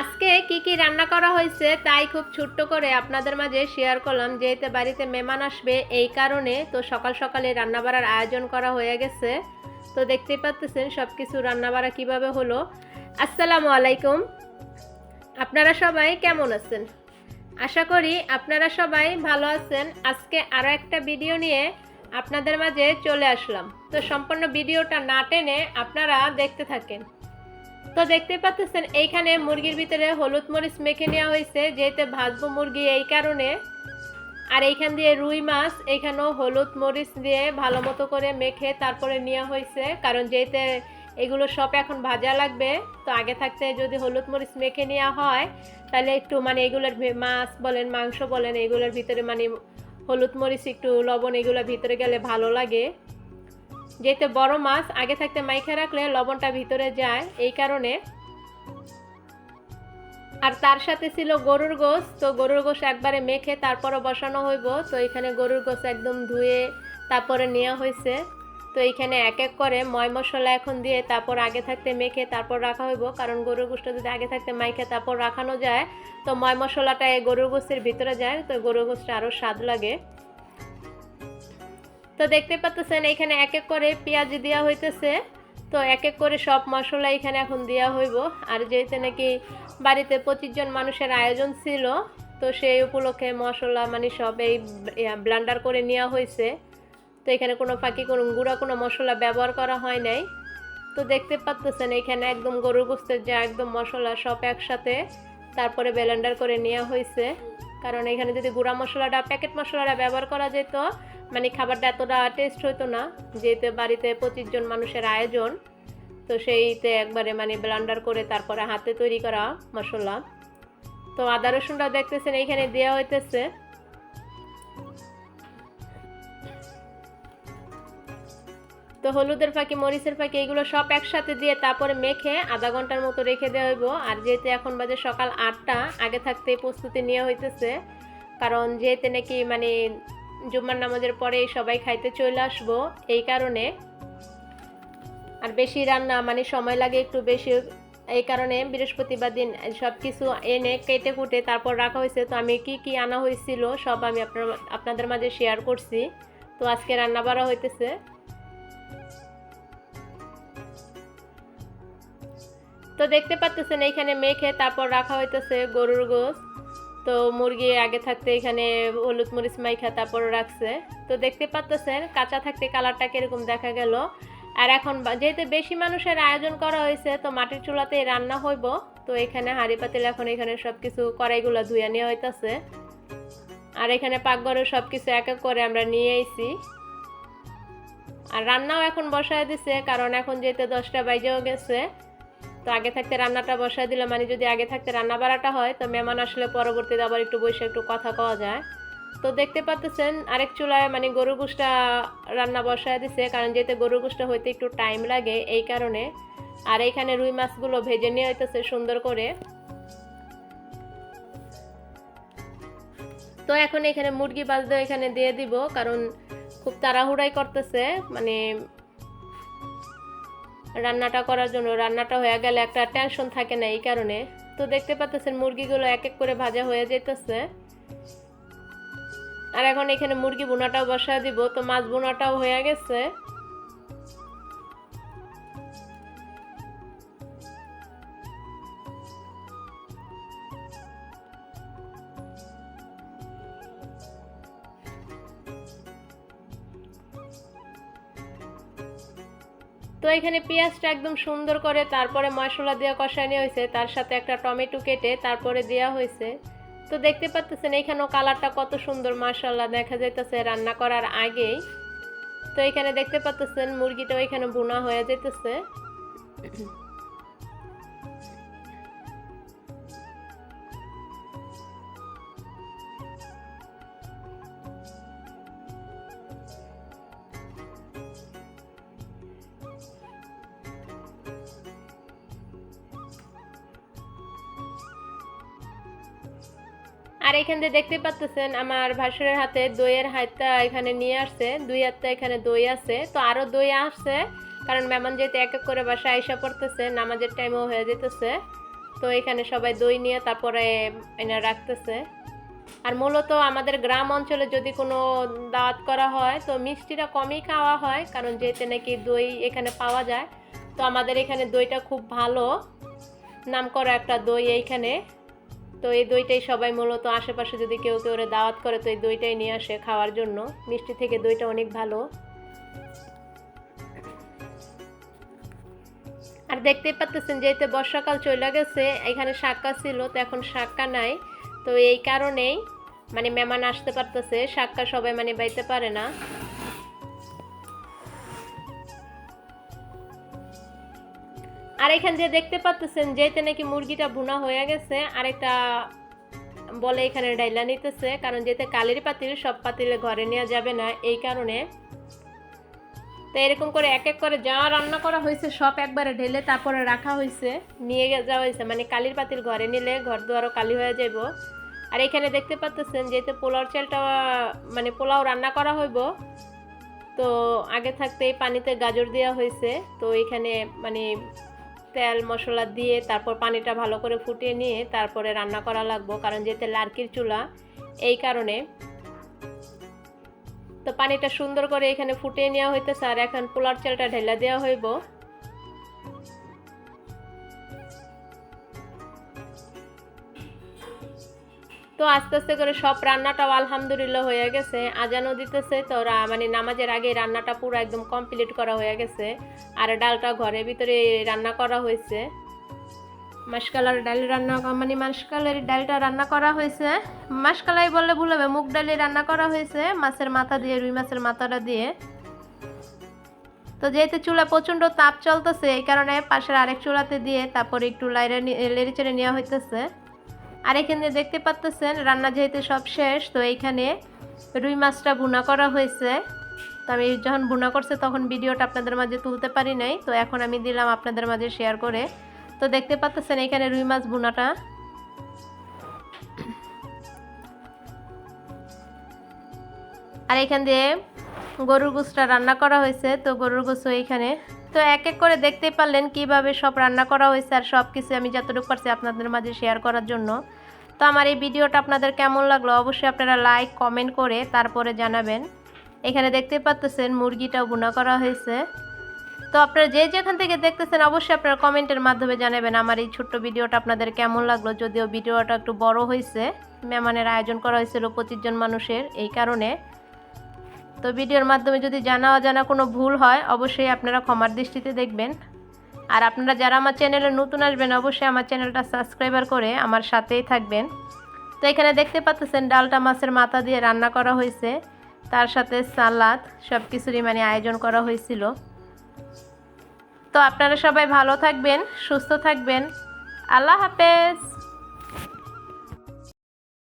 আজকে কি কি রান্না করা হয়েছে তাই খুব ছোট্ট করে আপনাদের মাঝে শেয়ার করলাম। যেহেতু বাড়িতে মেহমান আসবে, এই কারণে তো সকাল সকালে রান্না বাড়ার আয়োজন করা হয়ে গেছে। তো দেখতেই পাচ্ছেন সব কিছু রান্না বাড়া কীভাবে হলো। আসসালামু আলাইকুম। আপনারা সবাই কেমন আছেন? আশা করি আপনারা সবাই ভালো আছেন। আজকে আরও একটা ভিডিও নিয়ে আপনাদের মাঝে চলে আসলাম। তো সম্পূর্ণ ভিডিওটা না টেনে আপনারা দেখতে থাকেন। তো দেখতে পাচ্ছেন, এইখানে মুরগির ভিতরে হলুদ মরিচ মেখে নেওয়া হয়েছে, যেহেতু ভাজবো মুরগি এই কারণে। আর এইখান দিয়ে রুই মাছ এইখানেও হলুদ মরিচ দিয়ে ভালো মতো করে মেখে তারপরে নেওয়া হয়েছে, কারণ যেহেতু এগুলো সব এখন ভাজা লাগবে, তো আগে থাকতে যদি হলুদ মরিচ মেখে নেওয়া হয়, তাহলে একটু মানে এগুলোর মাছ বলেন, মাংস বলেন, এগুলোর ভিতরে মানে হলুদ মরিচ, একটু লবণ এগুলোর ভিতরে গেলে ভালো লাগে। যেহেতু বড় মাছ আগে থাকতে মাইখে রাখলে লবণটা ভিতরে যায়, এই কারণে। আর তার সাথে ছিল গরুর গোস তো গরুর গোস একবারে মেখে তারপরে বসানো হইব। তো এখানে গরুর গোস একদম ধুয়ে তারপরে নেওয়া হয়েছে তো এইখানে এক এক করে ময় মশলা এখন দিয়ে তারপর আগে থাকতে মেখে তারপর রাখা হইব। কারণ গরুর গোসটা যদি আগে থাকতে মাইখে তারপর রাখানো যায়, তো ময় মশলাটা এই গরুর গোসের ভিতরে যায়, তো গরুর গোসটা আরও স্বাদ লাগে। তো দেখতে পাচ্ছেন এখানে এক এক করে পেঁয়াজ দেওয়া হইতেছে। তো এক এক করে সব মশলা এখানে এখন দেওয়া হইব। আর যেহেতু নাকি বাড়িতে পঁচিশ জন মানুষের আয়োজন ছিল, তো সেই উপলক্ষে মশলা মানে সব এই ব্লান্ডার করে নেওয়া হয়েছে তো এখানে কোনো ফাঁকি, কোনো গুঁড়া, কোনো মশলা ব্যবহার করা হয় নাই। তো দেখতে পাচ্ছেন এখানে একদম গরুর গোস্তের যা একদম মশলা সব একসাথে তারপরে ব্লেন্ডার করে নেওয়া হয়েছে কারণ এখানে যদি গুঁড়া মশলাটা, প্যাকেট মশলাটা ব্যবহার করা যেত মানে খাবারটা এতটা টেস্ট হতো না, যেহেতু বাড়িতে পঁচিশ জন মানুষের আয়োজন, তো সেইতে একবারে মানে ব্লান্ডার করে তারপরে হাতে তৈরি করা মশলা। তো আদা রসুনটা দেখতেছেন, এইখানে দেওয়া হইতেছে। তো হলুদের ফাঁকি, মরিচের ফাঁকি এগুলো সব একসাথে দিয়ে তারপরে মেখে আধা ঘণ্টার মতো রেখে দেওয়া হইব। আর যেহেতু এখন বাজে সকাল আটটা, আগে থাকতেই প্রস্তুতি নেওয়া হইতেছে। কারণ যেহেতু নাকি মানে জুম্মার নামাজের পরে সবাই খাইতে চলে আসব। এই কারণে আর বেশি রান্না মানে সময় লাগে একটু বেশি। এই কারণে বৃহস্পতিবার দিন সব কিছু এনে কেটে কুটে তারপর রাখা হয়েছে। তো আমি কি কি আনা হয়েছিল সব আমি আপনার আপনাদের মাঝে শেয়ার করছি। তো আজকে রান্না বাড়া হইতেছে। তো দেখতে পাচ্ছেন এইখানে মেখে তারপর রাখা হইতেছে গরুর গোস তো মুরগি আগে থাকতে এখানে হলুদ মরিচ মাইখা তারপর রাখছে। তো দেখতে পাচ্ছেন কাঁচা থাকতে কালারটা কীরকম দেখা গেল। আর এখন যেহেতু বেশি মানুষের আয়োজন করা হয়েছে, তো মাটির চুলাতে রান্না হইব। তো এখানে হাঁড়ি পাতিল এখন এখানে সব কিছু কড়াইগুলো ধুয়ে নেওয়া হইতেছে। আর এখানে পাকঘরে সব কিছু এক এক করে আমরা নিয়ে আইছি। আর রান্নাও এখন বসায় দিছে, কারণ এখন যেহেতু দশটা বাজেও গেছে তো আগে থাকতে রান্নাটা বসায় দিলে মানে যদি আগে থাকতে রান্না বাড়াটা হয়, তো মেহমান আসলে পরবর্তীতে আবার একটু বসে একটু কথা কওয়া যায়। তো দেখতে পাচ্ছেন আরেক চুলায় মানে গরুর গুষ্টা রান্না বসায় দিছে, কারণ যেহেতু গরুর গুষ্টা হইতে একটু টাইম লাগে, এই কারণে। আর এইখানে রুই মাছগুলো ভেজে নিয়ে হইতেছে সুন্দর করে। তো এখন এখানে মুরগি বাজতে এখানে দিয়ে দিব, কারণ খুব তাড়াহুড়াই করতেছে। মানে রান্নাটা করার জন্য রান্নাটা হয়ে গেলে একটা টেনশন থাকে না এই কারণে। তো দেখতে পাচ্ছেন মুরগিগুলো এক এক করে ভাজা হয়ে যেতেছে আর এখন এখানে মুরগি বোনাটাও বসা দিব। তো মাছ বোনাটাও হয়ে গেছে। তো এখানে পেঁয়াজটা একদম সুন্দর করে তারপরে মশলা দিয়ে কষানো হয়েছে, তার সাথে একটা টমেটো কেটে তারপরে দেওয়া হয়েছে। তো দেখতে পাচ্ছেন এখানেও কালারটা কত সুন্দর মাশাল্লাহ দেখা যাইতেছে রান্না করার আগেই। তো এখানে দেখতে পাচ্ছেন মুরগিটাও এখানে বোনা হয়ে যেতেছে আর এখান থেকে দেখতে পাচ্ছেন আমার ভাসুরের হাতে দইয়ের হাতটা এখানে নিয়ে আসছে। দুই হাতটা এখানে দই আছে। তো আরও দই আসছে, কারণ মেহমান যেহেতু এক এক করে বাসায় আইসা পড়তেছে, নামাজের টাইমও হয়ে যেতেছে। তো এখানে সবাই দই নিয়ে তারপরে এনে রাখতেছে। আর মূলত আমাদের গ্রাম অঞ্চলে যদি কোনো দাওয়াত করা হয়, তো মিষ্টিটা কমই খাওয়া হয়, কারণ যেতে নাকি দই এখানে পাওয়া যায়। তো আমাদের এখানে দইটা খুব ভালো। নাম করা একটা দই এইখানে। তো এই দইটাই সবাই মূলত আশেপাশে যদি কেউ কেউ দাওয়াত করে, তো এই দইটাই নিয়ে আসে খাওয়ার জন্য। মিষ্টি থেকে দইটা অনেক ভালো। আর দেখতেই পাচ্ছেন যেহেতু বর্ষাকাল চলে গেছে, এখানে শাক্কা ছিল, তো এখন শাক্কা নাই। তো এই কারণেই মানে মেহমান আসতে পারতেছে শাক্কা সবাই মানে বাইতে পারে না। আর এখান যে দেখতে পাচ্ছেন যেতে নাকি মুরগিটা ভুনা হয়ে গেছে, আর আরেকটা বলে এখানে ডাইলা নিতেছে, কারণ যেতে কালির পাতিল, সব পাতিলে ঘরে নেওয়া যাবে না, এই কারণে। তো এরকম করে এক এক করে যা রান্না করা হয়েছে, সব একবারে ঢেলে তারপরে রাখা হয়েছে, নিয়ে যাওয়া হয়েছে। মানে কালির পাতিল ঘরে নিলে ঘর দুয়ারও কালি হয়ে যাব আর এখানে দেখতে পাচ্ছেন যেহেতু পোলাওর চালটা মানে পোলাও রান্না করা হইব, তো আগে থাকতেই পানিতে গাজর দেওয়া হয়েছে, তো এখানে মানে তেল মশলা দিয়ে তারপর পানিটা ভালো করে ফুটিয়ে নিয়ে তারপরে রান্না করা লাগবো, কারণ যেতে লার্কির চুলা, এই কারণে। তো পানিটা সুন্দর করে এখানে ফুটিয়ে নেওয়া হইতেছে, আর এখন পোলার চালটা ঢেলা দেওয়া হইব। তো আস্তে আস্তে করে সব রান্নাটাও আলহামদুলিল্লাহ হয়ে গেছে। আজানও দিতেছে তো মানে নামাজের আগে রান্নাটা পুরো একদম কমপ্লিট করা হয়ে গেছে। আর ডালটা ঘরের ভিতরে রান্না করা হয়েছে। মাসকালার ডাল রান্না মানে মাসকালের ডালটা রান্না করা হয়েছে। মাসকালাই বললে ভুল হবে, মুগ ডালে রান্না করা হয়েছে, মাছের মাথা দিয়ে, রুই মাছের মাথাটা দিয়ে। তো যেহেতু চুলা প্রচণ্ড তাপ চলতেছে, এই কারণে পাশের আরেক চুলাতে দিয়ে তারপরে একটু লাইরে লেড়ে চেড়ে নেওয়া হইতেছে। আর এখানে দেখতে পাচ্তেছেন, রান্না যেহেতু সব শেষ, তো এইখানে রুই মাছটা ভুনা করা হয়েছে। তো আমি যখন ভুনা করছে তখন ভিডিওটা আপনাদের মাঝে তুলতে পারি নাই, তো এখন আমি দিলাম আপনাদের মাঝে শেয়ার করে। তো দেখতে পাচ্তেছেন এখানে রুই মাছ ভুনাটা। আর এখান দিয়ে গরুর গোসটা রান্না করা হয়েছে, তো গরুর গোস এখানে তো এক এক করে দেখতে পারলেন কীভাবে সব রান্না করা হয়েছে আর সব কিছু আমি যতটুকু পারছি আপনাদের মাঝে শেয়ার করার জন্য। তো আমার এই ভিডিওটা আপনাদের কেমন লাগল অবশ্যই আপনারা লাইক কমেন্ট করে তারপরে জানাবেন। এখানে দেখতে পাচ্তেছেন মুরগিটাও বোনা করা হয়েছে। তো আপনারা যে যেখান থেকে দেখতেছেন অবশ্যই আপনারা কমেন্টের মাধ্যমে জানাবেন আমার এই ছোট্ট ভিডিওটা আপনাদের কেমন লাগল, যদিও ভিডিওটা একটু বড় হয়েছে। মেহমানের আয়োজন করা হয়েছিল পঁচিশ জন মানুষের এই কারণে। তো ভিডিওর মাধ্যমে যদি জানা অজানা কোনো ভুল হয়, অবশ্যই আপনারা ক্ষমার দৃষ্টিতে দেখবেন। আর আপনারা যারা আমার চ্যানেলে নতুন আসবেন, অবশ্যই আমার চ্যানেলটা সাবস্ক্রাইবার করে আমার সাথেই থাকবেন। তো এখানে দেখতে পাচ্ছেন ডালটা মাছের মাথা দিয়ে রান্না করা হয়েছে। তার সাথে সালাদ সব কিছুরই মানে আয়োজন করা হয়েছিল। তো আপনারা সবাই ভালো থাকবেন, সুস্থ থাকবেন। আল্লাহ হাফেজ!